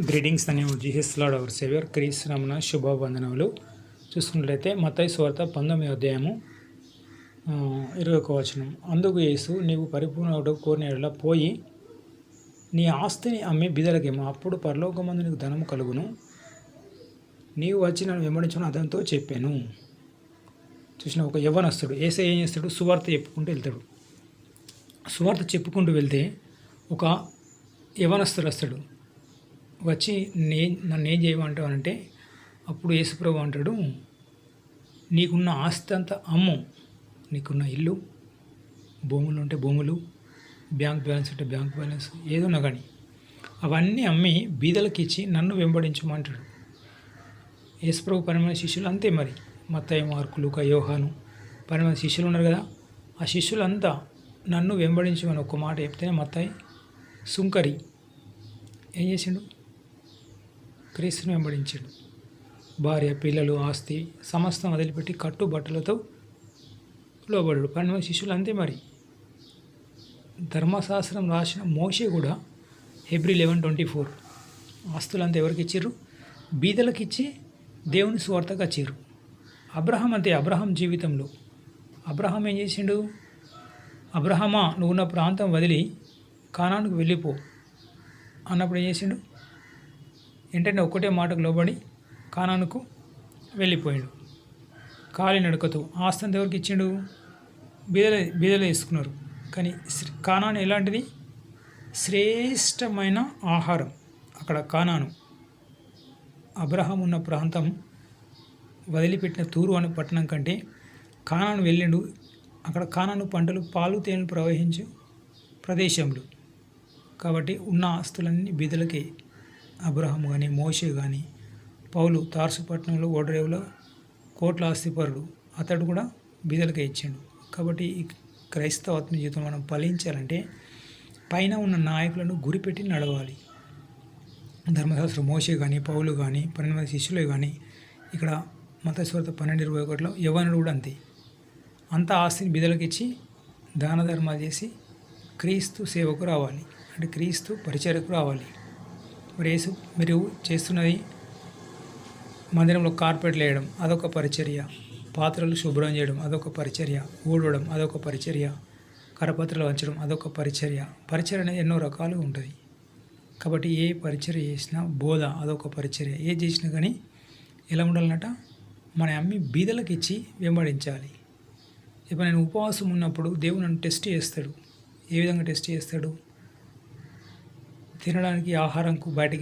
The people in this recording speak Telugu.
గ్రీటింగ్స్ అని జీసస్ లాడ్ అవర్ సేవియర్. క్రీస్ రమణ శుభవందనములు. చూసుకున్నట్లయితే మతై స్వార్త పంతొమ్మిది అధ్యాయము ఇరవై ఒక వచనం. అందుకు యేసు నీవు పరిపూర్ణ కోరిన పోయి నీ ఆస్తిని అమ్మి బిదలకేమో? అప్పుడు పరలోకమందు నీకు ధనము కలుగును. నీవు వచ్చి నన్ను వెంబడించను అతనితో చెప్పాను. చూసిన ఒక యవ్వనస్తుడు ఏసై ఏం చేస్తాడు? సువార్త చెప్పుకుంటూ వెళ్తాడు. సువార్త చెప్పుకుంటూ వెళ్తే ఒక యవనస్తుడు వస్తాడు. వచ్చి నే నన్ను ఏం చేయమంటావు అంటే అప్పుడు యేసుప్రభు అంటాడు నీకున్న ఆస్తి అంతా అమ్ము నీకున్న ఇల్లు భూములు ఉంటే భూములు బ్యాంక్ బ్యాలెన్స్ ఉంటే బ్యాంక్ బ్యాలెన్స్ ఏదున్నా కానీ అవన్నీ అమ్మి బీదలకి ఇచ్చి నన్ను వెంబడించమంటాడు. యేసుప్రభు పన్నెండు శిష్యులు అంతే మరి. మత్తయ్య మార్కులు కయోహాను యోహాను శిష్యులు ఉన్నారు కదా ఆ శిష్యులంతా నన్ను వెంబడించమని ఒక్క మాట చెప్తేనే మత్తాయి సుంకరి ఏం చేసిండు? క్రీస్తుని వెంబడించాడు. భార్య పిల్లలు ఆస్తి సమస్తం వదిలిపెట్టి కట్టు బట్టలతో లోబడు పన్నెండు మంది శిష్యులు అంతే మరి. ధర్మశాస్త్రం రాసిన మోషే కూడా ఎబ్రి లెవెన్ ట్వంటీ ఫోర్ ఆస్తులంతా ఎవరికి ఇచ్చారు బీదలకు ఇచ్చి దేవుని స్వార్థగా ఇచ్చారు అబ్రహం అంతే అబ్రహం జీవితంలో. అబ్రహం ఏం చేసిండు? అబ్రహమా నువ్వు ఉన్న ప్రాంతం వదిలి కానానికి వెళ్ళిపో అన్నప్పుడు ఏం చేసిండు? ఏంటంటే ఒక్కటే మాటకు లోబడి కానానుకు వెళ్ళిపోయాడు. కాలి నడకతో ఆస్తంత ఎవరికి ఇచ్చిండు? బీదలు బీదలు వేసుకున్నారు. కానీ కానాను ఎలాంటిది? శ్రేష్టమైన ఆహారం. అక్కడ కానాను అబ్రహం ఉన్న ప్రాంతం వదిలిపెట్టిన తూరు అనే పట్టణం కంటే కానాను వెళ్ళిండు. అక్కడ కానాను పంటలు పాలు తేనెలు ప్రవహించు ప్రదేశంలో కాబట్టి ఉన్న ఆస్తులన్నీ బీదలకే అబ్రహం కానీ మోషే కానీ పౌలు తార్సుపట్నంలో ఓడరేవులో కోట్ల ఆస్తిపరుడు. అతడు కూడా బీదలకే ఇచ్చిండు. కాబట్టి ఈ క్రైస్తవ ఆత్మ జీవితం మనం ఫలించాలంటే పైన ఉన్న నాయకులను గురిపెట్టి నడవాలి. ధర్మశాస్త్ర మోషే కానీ పౌలు కానీ పన్నెండు మంది శిష్యులే కానీ ఇక్కడ మతస్వరత పన్నెండు ఇరవై ఒకటిలో యవ్వనుడు కూడా అంతే. అంత ఆస్తిని బిదలకిచ్చి దాన ధర్మాలు చేసి క్రీస్తు సేవకు రావాలి. అంటే క్రీస్తు పరిచయకు రావాలి మరి మీరు చేస్తున్నది మందిరంలో కార్పెట్లు వేయడం అదొక పరిచర్య. పాత్రలు శుభ్రం చేయడం అదొక పరిచర్య. ఊడవడం అదొక పరిచర్య. కరపత్రలు వంచడం అదొక పరిచర్య. పరిచర్య అనేది ఎన్నో రకాలుగా ఉంటుంది. కాబట్టి ఏ పరిచర్య చేసినా బోధ అదొక పరిచర్య. ఏ చేసినా కానీ ఎలా ఉండాలన్నట మన అమ్మి బీదలకు ఇచ్చి వెంబడించాలి. ఇప్పుడు నేను ఉపవాసం ఉన్నప్పుడు దేవుడు నన్ను టెస్ట్ చేస్తాడు. ఏ విధంగా టెస్ట్ చేస్తాడు? తినడానికి ఆహారంకు బయటికి